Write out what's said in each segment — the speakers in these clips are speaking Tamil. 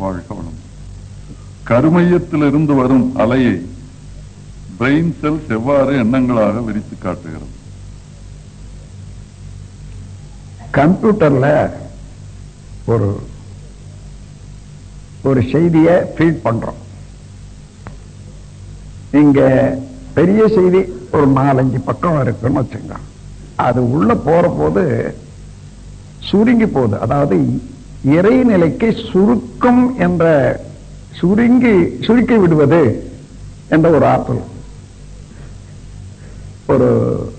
வாழ்க வளம் கருமையத்திலிருந்து வரும் அலையை பிரெயின் செல்ஸ் எவ்வாறு எண்ணங்களாக விரித்து காட்டுகிறது? கம்ப்யூட்டர்ல ஒரு ஒரு செய்தியை ஃபீட் பண்றோம். இங்க பெரிய செய்தி ஒரு நாலஞ்சு பக்கம் இருக்குன்னு வச்சுங்க அது உள்ள போற போது சுருங்கி போகுது. அதாவது இறைநிலைக்கு சுருக்கம் என்ற சுருங்கி சுருக்கி விடுவது என்ற ஒரு ஆற்றல். ஒரு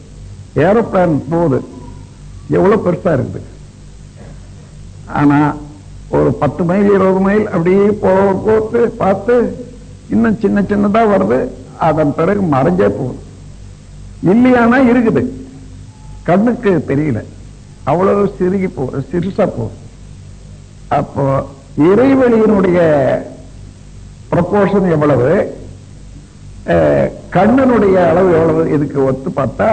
ஏரோப்ளேன் போகுது எவ்வளவு பெருசா இருக்குது. ஆனா ஒரு பத்து மைல் இருபது மைல் அப்படியே போ- போட்டு பார்த்து இன்னும் சின்ன சின்னதா வருது அதன் பிறகு மறைஞ்சே போகுது. இல்லையானா இருக்குது. கண்ணுக்கு தெரியல. அவ்வளவு சிறுகி போ சிறுசா போகுது. அப்போ இறைவெளியினுடைய ப்ரப்போர்ஷன் எவ்வளவு? கண்ணனுடைய அளவு எவ்வளவு? இதுக்கு ஒத்து பார்த்தா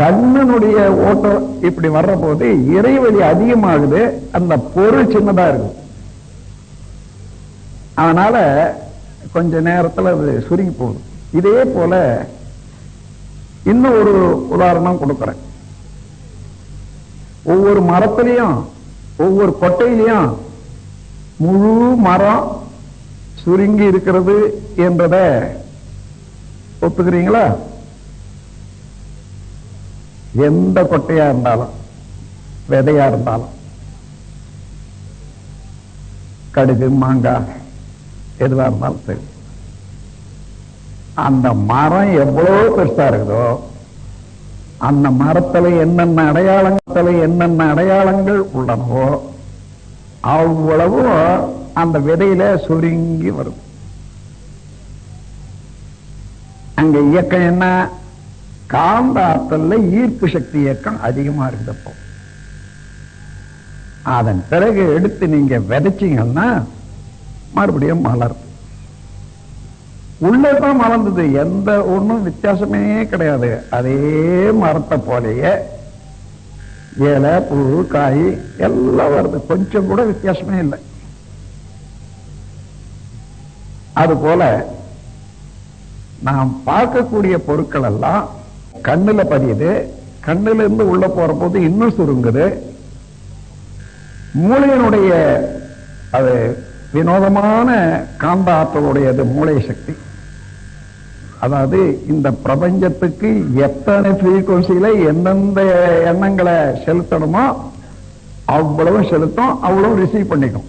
கண்ணனுடைய ஓட்டம் இப்படி வர்ற போது இறைவெளி அதிகமாகுது அந்த பொருள் சின்னதா இருக்கும். அதனால கொஞ்ச நேரத்துல அது சுருங்கி போகுது. இதே போல இன்னும் ஒரு உதாரணம் கொடுக்கிறேன். ஒவ்வொரு மரத்திலையும் ஒவ்வொரு கொட்டையிலையும் முழு மரம் சுருங்கி இருக்கிறது என்றத ஒத்துக்கிறீங்களா? எந்த கொட்டையா இருந்தாலும் விதையா இருந்தாலும் கடுகு மாங்காய் எதுவா இருந்தாலும் சரி. அந்த மரம் எவ்வளவு பெருசா இருக்குதோ அந்த மரத்துல என்னென்ன அடையாளத்துல என்னென்ன அடையாளங்கள் உள்ளனவோ அவ்வளவோ அந்த விதையில சுருங்கி வரும். அங்க இயக்கம் என்ன? காந்த ஆற்றல்ல ஈர்ப்பு சக்தி இயக்கம் அதிகமா இருந்தப்போ. அதன் பிறகு எடுத்து நீங்க விதைச்சீங்கன்னா மறுபடியும் மலரும் உள்ளதான் மலர்ந்தது. எந்த ஒண்ணும் வித்தியாசமே கிடையாது. அதே மரத்தை போலேயே இலை பூ காய் எல்லாம் வருது. கொஞ்சம் கூட வித்தியாசமே இல்லை. அது போல நாம் பார்க்கக்கூடிய பொருட்கள் எல்லாம் கண்ணுல பதியுது. கண்ணுல இருந்து உள்ள போற போது இன்னும் சுருங்குது. மூளையினுடைய அது வினோதமான காந்த ஆற்றலுடையது மூளை சக்தி. அதாவது இந்த பிரபஞ்சத்துக்கு எத்தனை ஃப்ரீக்வன்சியில எந்தெந்த எண்ணங்களை செலுத்தணுமோ அவ்வளவு செலுத்தும் அவ்வளவு ரிசீவ் பண்ணிக்கும்.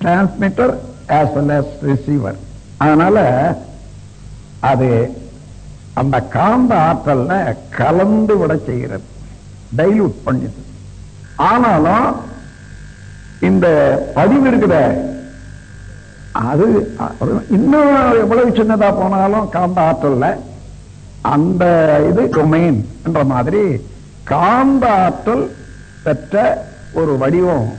Transmitter as well as receiver அதனால அது அந்த காந்த ஆற்றல்ல கலந்து விட செய்கிறது டைல்யூட் பண்ணிது ஆனாலும் இந்த பதிவு இருக்கிற அது இன்னும் எவ்வளவு சின்னதா போனாலும் காந்த ஆற்றல்ல அந்த இது டொமைன் என்ற மாதிரி காந்த ஆற்றல் பெற்ற ஒரு வடிவம்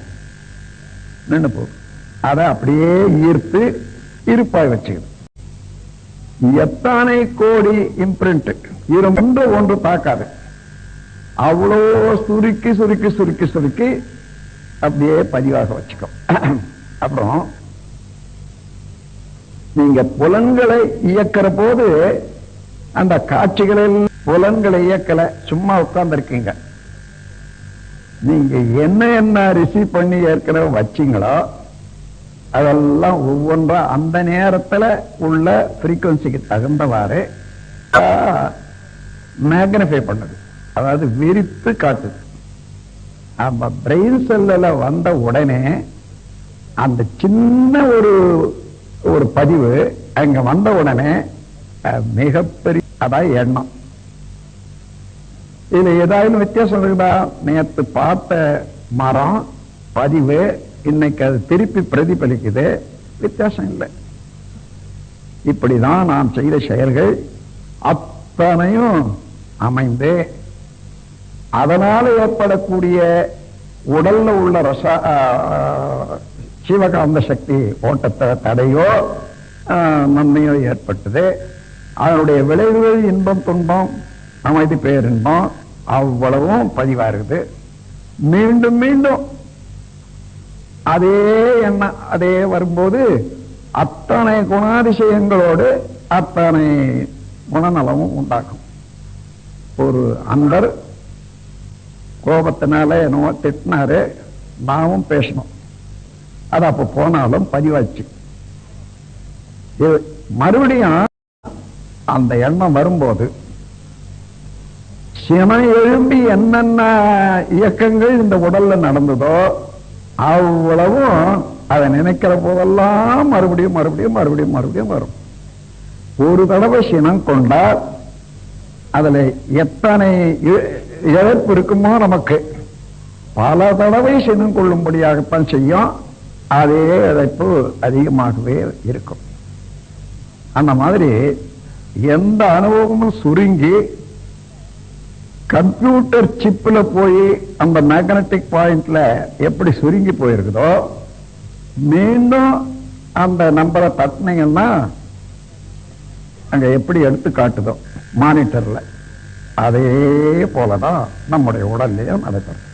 நின்று போகும் அதை அப்படியே ஈர்த்து இருப்பாய் வச்சுக்கணும் எத்தனை கோடி இம்ப்ரிண்ட் ஒன்று ஒன்று தாக்காது அவ்வளோ சுருக்கி சுருக்கி சுருக்கி சுருக்கி அப்படியே பதிவாக வச்சுக்கோ அப்புறம் நீங்க புலன்களை இயக்கிற போது அந்த காட்சிகளில் புலன்களை இயக்கல. சும்மா உட்கார்ந்து இருக்கீங்க நீங்க என்ன என்ன ரிசீவ் பண்ணி ஏற்கனவே வச்சீங்களோ அதெல்லாம் ஒவ்வொன்றா அந்த நேரத்துல உள்ள ஃப்ரீக்குவன்சிக்கு தகுந்தவாறு மேக்னிஃபை பண்ணுது. அதாவது விரித்து காட்டுது. நம்ம பிரெயின் செல்லில் வந்த உடனே அந்த சின்ன ஒரு ஒரு பதிவு அங்க வந்த உடனே மிகப்பெரிய அதான் எண்ணம். இதுல ஏதாவது வித்தியாசம் இருக்குதா? நேத்து பார்த்த மரம் பதிவு இன்னைக்கு அது திருப்பி பிரதிபலிக்குது. வித்தியாசம் இல்லை. இப்படிதான் நாம் செய்த செயல்கள் அத்தனையும் அமைந்து. அதனால ஏற்படக்கூடிய உடல்ல உள்ள ரச சிவகாந்த சக்தி ஓட்டத்தை தடையோ நன்மையோ ஏற்பட்டது. அதனுடைய விளைவுகள் இன்பம் துன்பம் அமைதி பேரின்பம் அவ்வளவும் பதிவா இருக்குது மீண்டும் மீண்டும் அதே எண்ணம் அதே வரும்போது அத்தனை குணாதிசயங்களோடு அத்தனை குணநலமும் உண்டாகும். ஒரு அந்தர் கோபத்தினால என்னவோ திட்டினாரு நாமும் பேசணும். அது அப்ப போனாலும் பதிவாச்சு. மறுபடியும் அந்த எண்ணம் வரும்போது சினம் எழும்பி என்னென்ன இயக்கங்கள் இந்த உடல்ல நடந்ததோ அவ்வளவும் அதை நினைக்கிற போதெல்லாம் மறுபடியும் மறுபடியும் மறுபடியும் மறுபடியும் வரும். ஒரு தடவை சினம் கொண்டால் அதுல எத்தனை இ- இழப்பு இருக்குமோ நமக்கு. பல தடவை சினம் கொள்ளும்படியாகத்தான் செய்யும். அதே அழைப்பு அதிகமாகவே இருக்கும். அந்த மாதிரி எந்த அனுபவமும் சுருங்கி கம்ப்யூட்டர் சிப்ல போய் அந்த மேக்னட்டிக் பாயிண்ட்ல எப்படி சுருங்கி போயிருக்குதோ மீண்டும் அந்த நம்பரை தட்டினீங்கன்னா அங்க எப்படி எடுத்து காட்டுதோ மானிட்டர்ல அதே போலதான் நம்முடைய உடல்லையும் நடைபெறும்